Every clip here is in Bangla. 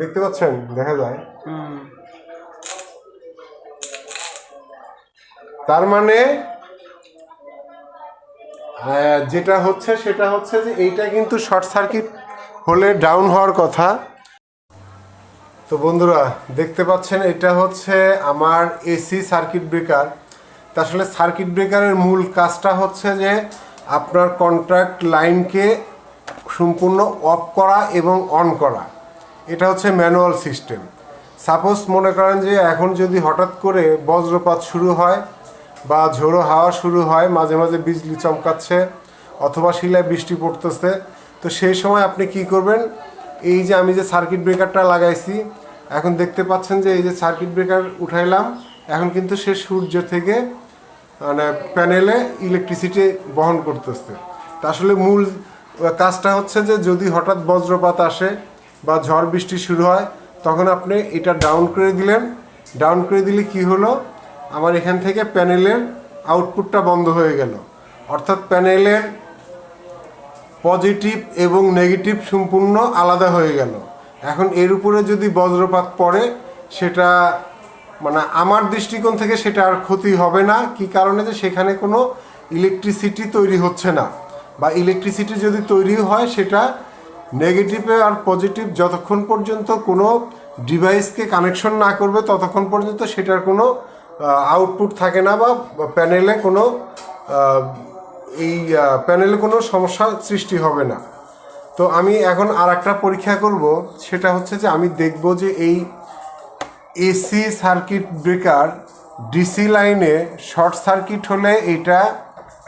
দেখতে পাচ্ছেন? দেখা যায়। তার মানে যেটা হচ্ছে সেটা হচ্ছে যে এইটা কিন্তু শর্ট সার্কিট হলে ডাউন হওয়ার কথা। তো বন্ধুরা দেখতে পাচ্ছেন এটা হচ্ছে আমার এসি সার্কিট ব্রেকার। তা আসলে সার্কিট ব্রেকারের মূল কাজটা হচ্ছে যে আপনার কন্ট্রাক্ট লাইনকে সম্পূর্ণ অফ করা এবং অন করা। এটা হচ্ছে ম্যানুয়াল সিস্টেম। সাপোজ মনে করেন যে এখন যদি হঠাৎ করে বজ্রপাত শুরু হয় বা ঝোড়ো হাওয়া শুরু হয়, মাঝে মাঝে বিজলি চমকাচ্ছে অথবা শিলায় বৃষ্টি পড়তেছে, তো সেই সময় আপনি কি করবেন? এই যে আমি যে সার্কিট ব্রেকারটা লাগাইছি, এখন দেখতে পাচ্ছেন যে এই যে সার্কিট ব্রেকার উঠাইলাম, এখন কিন্তু সে সূর্য থেকে মানে প্যানেলে ইলেকট্রিসিটি বহন করতেছে। তা আসলে মূল কাজটা হচ্ছে যে যদি হঠাৎ বজ্রপাত আসে বা ঝড় বৃষ্টি শুরু হয়, তখন আপনি এটা ডাউন করে দিলেন। ডাউন করে দিলে কি হলো? আমার এখান থেকে প্যানেলের আউটপুটটা বন্ধ হয়ে গেল। অর্থাৎ প্যানেলের পজিটিভ এবং নেগেটিভ সম্পূর্ণ আলাদা হয়ে গেল। এখন এর উপরে যদি বজ্রপাত পড়ে, সেটা মানে আমার দৃষ্টিকোণ থেকে সেটা আর ক্ষতি হবে না। কি কারণে? যে সেখানে কোনো ইলেকট্রিসিটি তৈরি হচ্ছে না। বা ইলেকট্রিসিটি যদি তৈরি হয়, সেটা নেগেটিভে আর পজিটিভ যতক্ষণ পর্যন্ত কোনো ডিভাইসকে কানেকশন না করবে, ততক্ষণ পর্যন্ত সেটার কোনো আউটপুট থাকে না বা প্যানেলে কোনো এই প্যানেলে কোনো সমস্যা সৃষ্টি হবে না। তো আমি এখন আর একটা পরীক্ষা করব, সেটা হচ্ছে যে আমি দেখব যে এই এসি সার্কিট ব্রেকার ডিসি লাইনে শর্ট সার্কিট হলে এটা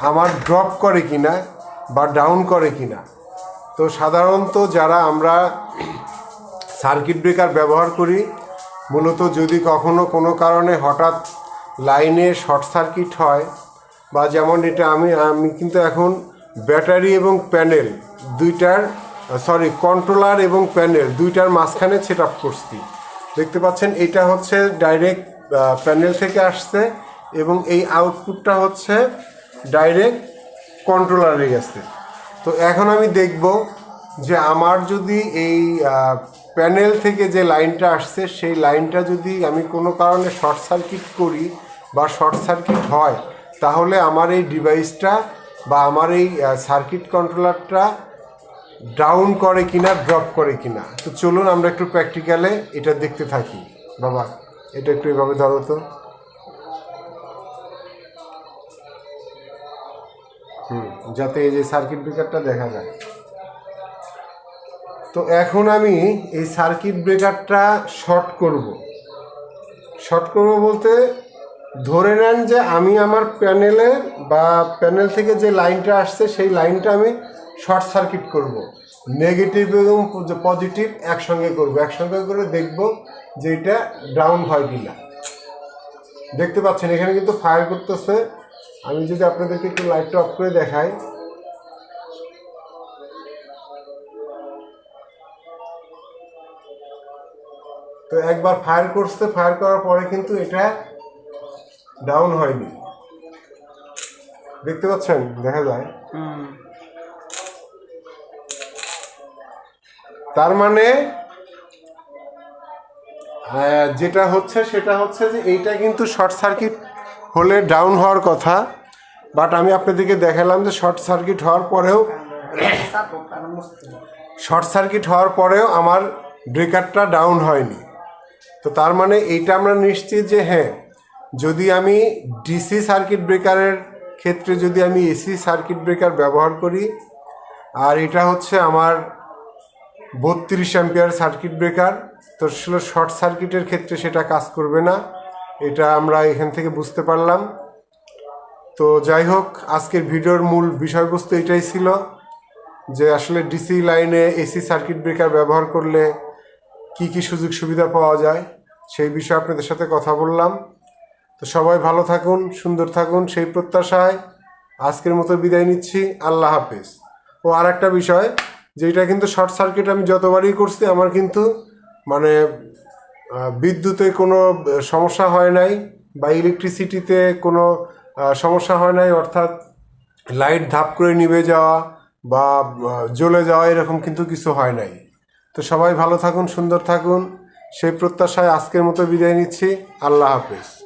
আমার ড্রপ করে কিনা বা ডাউন করে কিনা। তো সাধারণত যারা আমরা সার্কিট ব্রেকার ব্যবহার করি, মূলত যদি কখনো কোনো কারণে হঠাৎ লাইনে শর্ট সার্কিট হয়, বা যেমন এটা আমি আমি কিন্তু এখন ব্যাটারি এবং প্যানেল দুইটার, সরি, কন্ট্রোলার এবং প্যানেল দুইটার মাঝখানে সেট আপ করছি। দেখতে পাচ্ছেন, এটা হচ্ছে ডাইরেক্ট প্যানেল থেকে আসছে এবং এই আউটপুটটা হচ্ছে ডাইরেক্ট কন্ট্রোলারে গেছে। তো এখন আমি দেখব যে আমার যদি এই প্যানেল থেকে যে লাইনটা আসছে, সেই লাইনটা যদি আমি কোনো কারণে শর্ট সার্কিট করি বা শর্ট সার্কিট হয়, তাহলে আমার এই ডিভাইসটা বা আমার এই সার্কিট কন্ট্রোলারটা ডাউন করে কিনা ড্রপ করে কিনা। তো চলুন আমরা একটু প্র্যাকটিক্যালে এটা দেখতে থাকি। বাবা, এটা একটু এভাবে ধরো তো। যাতে এই যে সার্কিট ব্রেকারটা দেখা যায়। তো এখন আমি এই সার্কিট ব্রেকারটা শর্ট করব। শর্ট করব বলতে ধরে নেন যে আমি আমার প্যানেলে বা প্যানেল থেকে যে লাইনটা আসছে, সেই লাইনটা আমি শর্ট সার্কিট করব। নেগেটিভ এবং পজিটিভ একসঙ্গে করব। একসঙ্গে করে দেখব যে এটা ডাউন হয় কিনা। দেখতে পাচ্ছেন, এখানে কিন্তু ফায়ার করতেছে। আমি যদি আপনাদেরকে একটু লাইটটা অফ করে দেখাই। তো একবার ফায়ার করছে ফায়ার করার পরে কিন্তু এটা ডাউন হয়নি। দেখতে পাচ্ছেন? দেখা যায়। তার মানে যেটা হচ্ছে সেটা হচ্ছে যে এইটা কিন্তু শর্ট সার্কিট হলে ডাউন হওয়ার কথা বাট আমি আপনাদেরকে দেখালাম যে শর্ট সার্কিট হওয়ার পরেও শর্ট সার্কিট হওয়ার পরেও আমার ব্রেকারটা ডাউন হয়নি। তো তার মানে এইটা আমরা নিশ্চিত যে হ্যাঁ যদি আমি ডিসি সার্কিট ব্রেকারের ক্ষেত্রে যদি আমি এসি সার্কিট ব্রেকার ব্যবহার করি, আর এটা হচ্ছে আমার বত্রিশ অ্যাম্পিয়ার সার্কিট ব্রেকার তো শর্ট সার্কিটের ক্ষেত্রে সেটা কাজ করবে না। এটা আমরা এখান থেকে বুঝতে পারলাম। তো যাই হোক, আজকের ভিডিওর মূল বিষয়বস্তু এটাই ছিল যে আসলে ডিসি লাইনে এসি সার্কিট ব্রেকার ব্যবহার করলে কি কি সুযোগ সুবিধা পাওয়া যায়, সেই বিষয়ে আপনাদের সাথে কথা বললাম। তো সবাই ভালো থাকুন, সুন্দর থাকুন, সেই প্রত্যাশায় আজকের মতো বিদায় নিচ্ছি। আল্লাহ হাফেজ। ও আর একটা বিষয় যে এটা কিন্তু শর্ট সার্কিট আমি যতবারই করছি, আমার কিন্তু মানে বিদ্যুতে কোনো সমস্যা হয় নাই বা ইলেকট্রিসিটিতে কোনো সমস্যা হয় নাই, অর্থাৎ লাইট ধাপ করে নিভে যাওয়া বা জ্বলে যাওয়া এরকম কিন্তু কিছু হয় নাই। তো সবাই ভালো থাকুন, সুন্দর থাকুন। সেই প্রত্যাশায় আজকের মতো বিদায় নিচ্ছি। আল্লাহ হাফেজ।